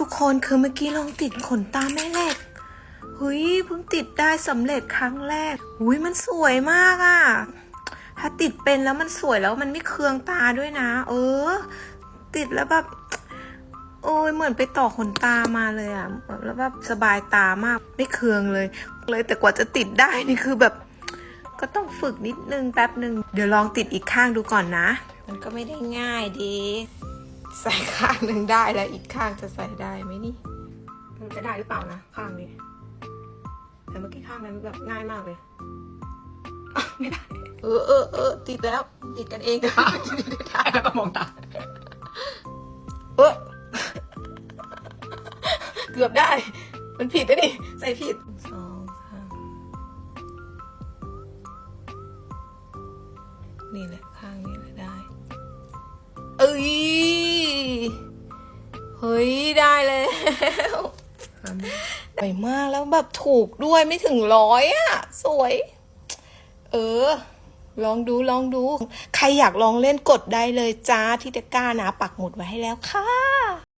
ทุกคนคือเมื่อกี้ลองติดขนตาแม่เหล็กหุยเพิ่งติดได้สำเร็จครั้งแรกหุยมันสวยมากอะ่ะ ถ้าติดเป็นแล้วมันสวยแล้วมันไม่เคืองตาด้วยนะ เออ ติดแล้วแบบโอ้ยเหมือนไปต่อขนตามาเลยอะ่ะแล้วแบบสบายตามากไม่เคืองเลย เลยแต่กว่าจะติดได้นี่คือแบบ ก็ต้องฝึกนิดนึงแป๊บนึง เดี๋ยวลองติดอีกข้างดูก่อนนะ มันก็ไม่ได้ง่ายดี ใส่ข้างหนึ่งได้แล้วอีกข้างจะใส่ได้ไหมนี่ มันจะได้หรือเปล่านะข้างนี้ แต่เมื่อกี้ข้างนั้นแบบง่ายมากเลยอะไม่ได้ เออเออเออติดแล้ว ติดกันเองค่ะถ่ายแล้วก็มองตา เออเกือบได้ มันผิดนะนี่ใส่ผิดสองสามนี่แหละข้างนี้แหละได้ ได้แล้วสวยมากแล้วแบบถูกด้วยไม่ถึงร้อยอะ สวย เออ ลองดูลองดู ใครอยากลองเล่นกดได้เลยจ้าที่ตะก้านะ ปักหมุดไว้ให้แล้วค่ะ